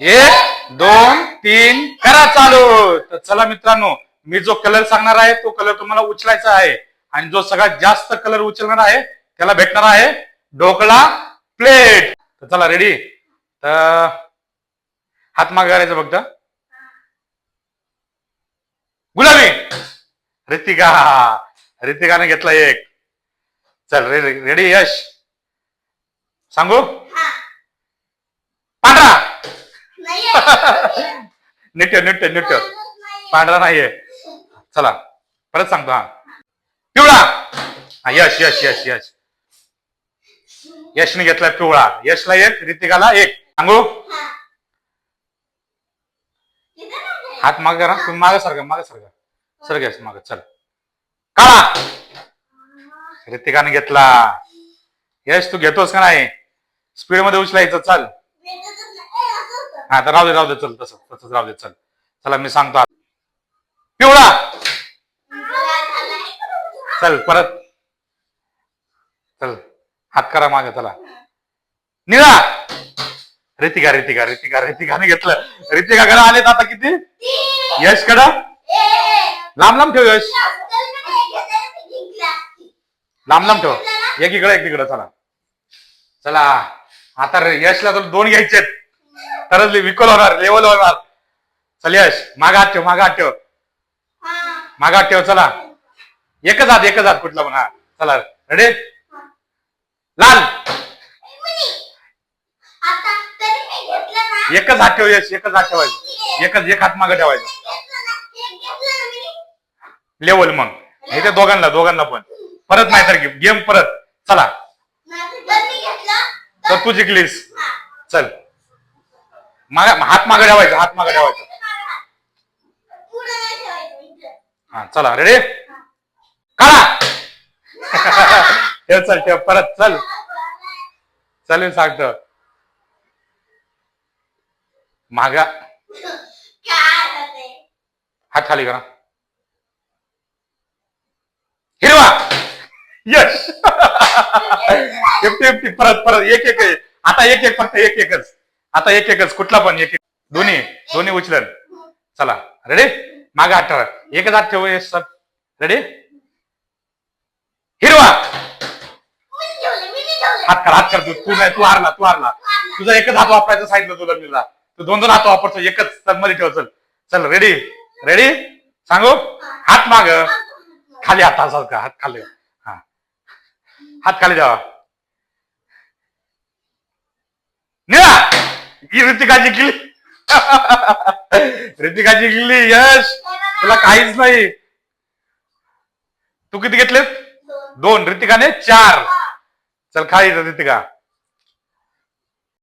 एक दोन तीन करा चालू. तर चला मित्रांनो मी जो कलर सांगणार आहे तो कलर तुम्हाला उचलायचा आहे. आणि जो सगळ्यात जास्त कलर उचलणार आहे त्याला भेटणार आहे ढोकळा प्लेट तर चला रेडी तर हात मागे करायचं फक्त. गुलाबी! रितिका रितिकाने घेतला एक. चल रेडी रेडी यश? सांगू पांढरा निट्य नीट निट्य पांढरा नाहीये. चला परत सांगतो हा. पिवळा. हा, यश यश यश यश. यशने घेतला पिवळा. यशला एक रितिकाला एक. सांगू? हात माग करा. तुम्ही माग सारखा माग सारखा सर घ्या मागे. चल. काळा रितिकाने घेतला. यश तू घेतोस का नाही? स्पीडमध्ये उचलायचं. चल. हा तर राहू दे राहू दे चल तसं तसंच राहू दे चल. चला मी सांगतो पिवळा! चल परत. चल हात करा मागे चला. निळा! रितिका रितिका रितिका रितिकाने घेतलं. रितिका कडे आलेत आता किती? यश कड लांब लांब ठेव यश. लांब लांब ठेव. एक इकडे एक चला. चला. आता रे- यशला तर दोन घ्यायचे तरच विकल होणार लेवल होणार. चल यश मागा हात ठेव मागा हात ठेव. मागा हात ठेव चला. एकच हात एकच हात कुठला पण हा. चला रेडी लाल एकच हात ठेव यश एकच हात ठेवायचं. एकच एक हात मागे ठेवायचं. लेवल मग. इथे दोघांना दोघांना पण. परत नाही तर गेम परत. चला. तर तू जिंकलीस. चल. मागा हात मागे ठेवायचा हात मागे ठेवायचा. हा चला रेडी काळा ठेव चल ठेव परत चल. चालेल सांगतो. मागा. हात खाली करा. हिरवा. यश फिफ्टी फिफ्टी परत परत एक एक आहे. आता एक एक फक्त एक एकच. आता एक एकच कुठला पण एक एक. दोन्ही दोन्ही उचलन चला रेडी मागा अठरा एकच हात ठेव सर रेडी हिरवा! हात कर हात कर तू तू नाही तू हारला तू हारला. तुझा एकच हात वापरायचं सांगितलं तुला मीला. तू दोन दोन हात वापरतो एकच मध्ये ठेव चल. चल रेडी रेडी सांगू? हात माग. खाली हात असाल का हात खाली. हा. हात खाली जावा निळा! ही ऋतिका जिंकली ऋतिका जिंकली यश. तुला काहीच नाही. तू किती घेतलेत? दोन. ऋतिकाने चार. चल खाली ऋतिका.